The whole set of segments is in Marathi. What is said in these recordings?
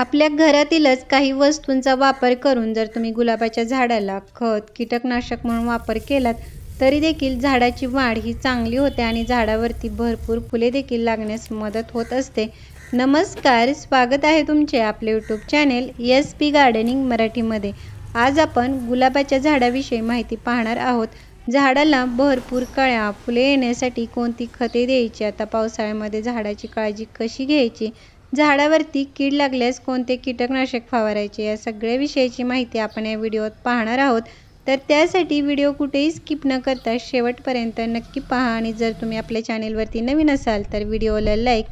आपल्या घरातीलच काही वस्तूंचा वापर करून जर तुम्ही गुलाबाच्या झाडाला खत कीटकनाशक म्हणून वापर केलात तरी देखील झाडाची वाढ ही चांगली होते आणि झाडावरती भरपूर फुले देखील लागण्यास मदत होत असते. नमस्कार स्वागत आहे तुमचे आपले YouTube channel S P gardening मराठीमध्ये. आज आपण गुलाबाच्या झाडाविषयी माहिती पाहणार आहोत. झाडाला भरपूर कळ्या फुले येण्यासाठी कोणती खते द्यायची? आता पावसाळ्यामध्ये झाडाची काळजी कशी घ्यायची? झाडावरती कीड लागल्यास कोणते कीटकनाशक फवारायचे? या सगळ्या विषयाची माहिती आपण या व्हिडिओत पाहणार आहोत. तर त्यासाठी व्हिडिओ कुठेही स्किप न करता शेवटपर्यंत नक्की पहा आणि जर तुम्ही आपल्या चॅनेलवरती नवीन असाल तर व्हिडिओला लाईक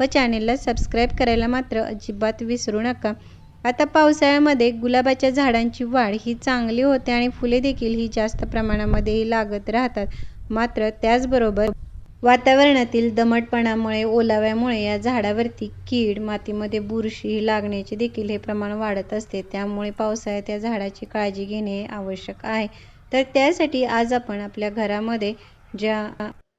व चॅनेलला सबस्क्राईब करायला मात्र अजिबात विसरू नका. आता पावसाळ्यामध्ये गुलाबाच्या झाडांची वाढ ही चांगली होते आणि फुले देखील ही जास्त प्रमाणामध्येही लागत राहतात. मात्र त्याचबरोबर वातावरणातील दमटपणामुळे ओलाव्यामुळे या झाडावरती कीड मातीमध्ये बुरशी लागण्याचे देखील हे प्रमाण वाढत असते. त्यामुळे पावसाळ्यात या झाडाची काळजी घेणे आवश्यक आहे. तर त्यासाठी आज आपण आपल्या घरामध्ये ज्या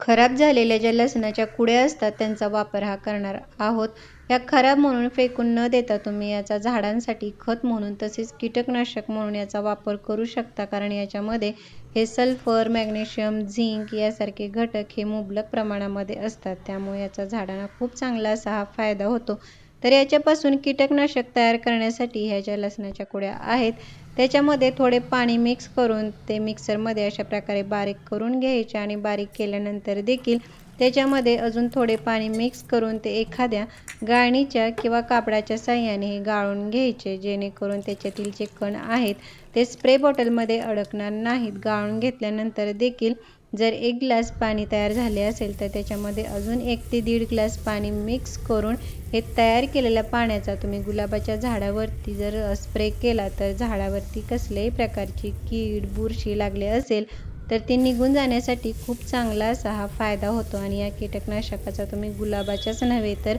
खराब झालेल्या ज्या लसणाच्या कुड्या असतात त्यांचा वापर हा करणार आहोत. या खराब म्हणून फेकून न देता तुम्ही याचा झाडांसाठी खत म्हणून तसेच कीटकनाशक म्हणून याचा वापर करू शकता कारण याच्यामध्ये हे सल्फर मॅग्नेशियम झिंक यासारखे घटक हे मुबलक प्रमाणामध्ये असतात. त्यामुळे याचा झाडांना खूप चांगला असा हा फायदा होतो. तर याच्यापासून कीटकनाशक तयार करण्यासाठी ह्या ज्या लसणाच्या कुड्या आहेत त्याच्यामध्ये थोडे पाणी मिक्स करून ते मिक्सरमध्ये अशा प्रकारे बारीक करून घ्यायचे आणि बारीक केल्यानंतर देखील त्याच्यामध्ये अजून थोडे पाणी मिक्स करून ते एखाद्या गाळणीच्या किंवा कापडाच्या साह्याने हे गाळून घ्यायचे जेणेकरून त्याच्यातील जे कण आहेत ते स्प्रे बॉटलमध्ये अडकणार नाहीत. गाळून घेतल्यानंतर देखील जर एक ग्लास पाणी तयार झाले असेल तर त्याच्यामध्ये अजून एक ते दीड ग्लास पाणी मिक्स करून हे तयार केलेल्या पाण्याचा तुम्ही गुलाबाच्या झाडावरती जर स्प्रे केला तर झाडावरती कसल्याही प्रकारची कीड बुरशी लागले असेल तर ते निघून जाण्यासाठी खूप चांगला असा हा फायदा होतो आणि या कीटकनाशकाचा तुम्ही गुलाबाच्याच नव्हे तर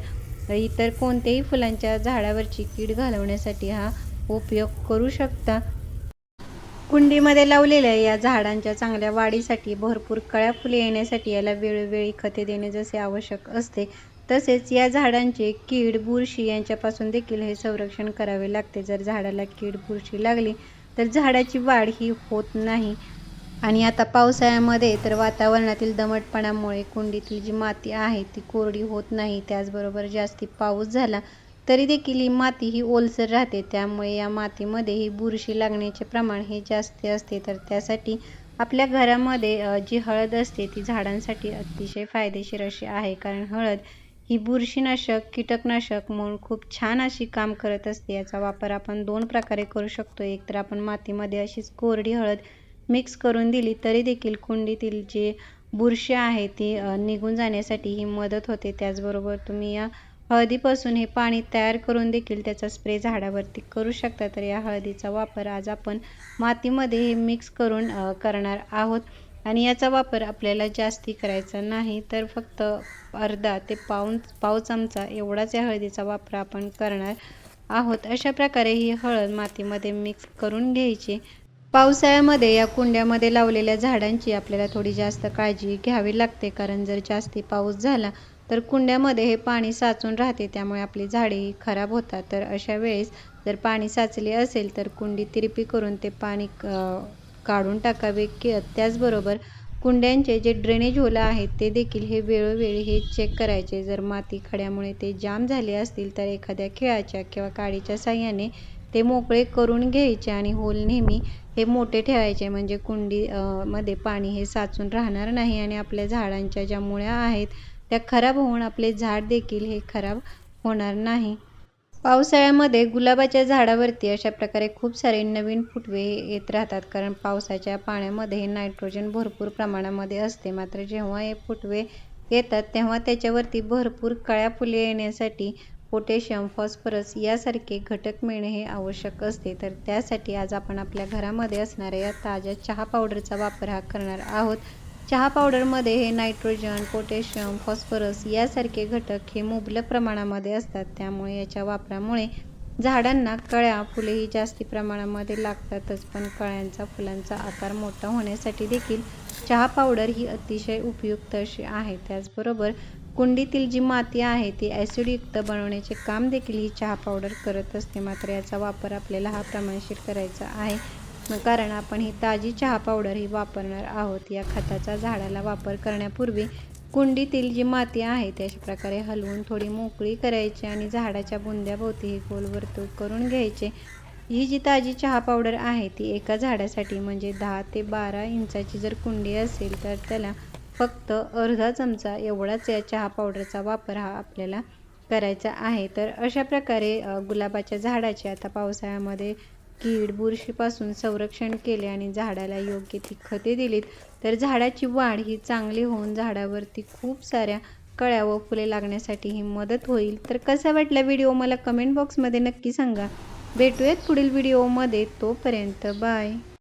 इतर कोणत्याही फुलांच्या झाडावरची कीड घालवण्यासाठी हा उपयोग करू शकता. कुंडीमध्ये लावलेल्या या झाडांच्या चांगल्या वाढीसाठी भरपूर कळ्या फुले येण्यासाठी याला वेळोवेळी खते देणे जसे आवश्यक असते तसेच या झाडांचे कीड बुरशी यांच्यापासून देखील हे संरक्षण करावे लागते. जर झाडाला कीड बुरशी लागली तर झाडाची वाढ ही होत नाही. आणि आता पावसाळ्यामध्ये तर वातावरणातील दमटपणामुळे कुंडीतील जी माती आहे ती कोरडी होत नाही. त्याचबरोबर जास्ती पाऊस झाला तरी देखील ही माती ही ओलसर राहते. त्यामुळे या मातीमध्ये ही बुरशी लागण्याचे प्रमाण हे जास्त असते. तर त्यासाठी आपल्या घरामध्ये जी हळद असते ती झाडांसाठी अतिशय फायदेशीर अशी आहे. कारण हळद ही बुरशीनाशक कीटकनाशक म्हणून खूप छान अशी काम करत असते. याचा वापर आपण दोन प्रकारे करू शकतो. एक तर आपण मातीमध्ये अशीच कोरडी हळद मिक्स करून दिली तरी देखील कुंडीतील जे बुरशी आहे ती निघून जाण्यासाठी ही मदत होते. त्याचबरोबर तुम्ही या हळदीपासून हे पाणी तयार करून देखील त्याचा स्प्रे झाडावरती करू शकता. तर या हळदीचा वापर आज आपण मातीमध्ये हे मिक्स करून करणार आहोत. आणि याचा वापर आपल्याला जास्ती करायचा नाही तर फक्त अर्धा ते पाऊन पाव चमचा एवढाच या हळदीचा वापर आपण करणार आहोत. अशा प्रकारे ही हळद मातीमध्ये मिक्स करून घ्यायची. पावसाळ्यामध्ये या कुंड्यामध्ये लावलेल्या झाडांची आपल्याला थोडी जास्त काळजी घ्यावी लागते. कारण जर जास्ती पाऊस झाला तर कुंड्यामध्ये हे पाणी साचून राहते. त्यामुळे आपली झाडे खराब होतात. तर अशा वेळेस जर पाणी साचले असेल तर कुंडी तिरपी करून ते पाणी काढून टाकावे. की त्याचबरोबर कुंड्यांचे जे ड्रेनेज होलं आहेत ते देखील हे वेळोवेळी हे चेक करायचे. जर माती खड्यामुळे ते जाम झाले असतील तर एखाद्या खेळाच्या किंवा काडीच्या साह्याने ते मोकळे करून घ्यायचे आणि होल नेहमी हे मोठे ठेवायचे. म्हणजे कुंडी मध्ये पाणी हे साचून राहणार नाही आणि आपल्या झाडांच्या ज्या मुळ्या आहेत त्या खराब होऊन आपले झाड देखील हे खराब होणार नाही. पावसाळ्यामध्ये गुलाबाच्या झाडावरती अशा प्रकारे खूप सारे नवीन फुटवे येत राहतात. कारण पावसाच्या पाण्यामध्ये नायट्रोजन भरपूर प्रमाणामध्ये असते. मात्र जेव्हा हे फुटवे येतात तेव्हा त्याच्यावरती भरपूर कळ्या फुले येण्यासाठी पोटॅशियम फॉस्फरस यासारखे घटक मिळणे हे आवश्यक असते. तर त्यासाठी आज आपण आपल्या घरामध्ये असणाऱ्या या ताज्या चहा पावडरचा वापर हा करणार आहोत. चहा पावडरमध्ये हे नायट्रोजन पोटॅशियम फॉस्फरस यासारखे घटक हे मुबलक प्रमाणामध्ये असतात. त्यामुळे याच्या वापरामुळे झाडांना कळ्या फुलेही जास्ती प्रमाणामध्ये लागतातच. पण कळ्यांचा फुलांचा आकार मोठा होण्यासाठी देखील चहा पावडर ही अतिशय उपयुक्त अशी आहे. त्याचबरोबर कुंडीतील जी माती आहे ती ॲसिडयुक्त बनवण्याचे काम देखील ही चहा पावडर करत असते. मात्र याचा वापर आपल्याला हा प्रमाणशीर करायचा आहे. कारण आपण ही ताजी चहा पावडर ही वापरणार आहोत. या खताचा झाडाला वापर करण्यापूर्वी कुंडीतील जी माती आहे ती अशा प्रकारे हलवून थोडी मोकळी करायची आणि झाडाच्या बुंद्याभोवती हे गोल वर्तुळ करून घ्यायचे. ही जी ताजी चहा पावडर आहे ती एका झाडासाठी म्हणजे दहा ते बारा इंचाची जर कुंडी असेल तर त्याला फक्त अर्धा चमचा एवढाच या चहा पावडरचा वापर हा आपल्याला करायचा आहे. तर अशा प्रकारे गुलाबाच्या झाडाचे आता पावसाळ्यामध्ये कीड बुरशीपासून संरक्षण केले आणि झाडाला योग्य ती खते दिलीत तर झाडाची वाढ ही चांगली होऊन झाडावरती खूप साऱ्या कळ्या व फुले लागण्यासाठी ही मदत होईल. तर कसा वाटला व्हिडिओ? मला कमेंट बॉक्समध्ये नक्की सांगा. भेटूयात पुढील व्हिडिओमध्ये तोपर्यंत बाय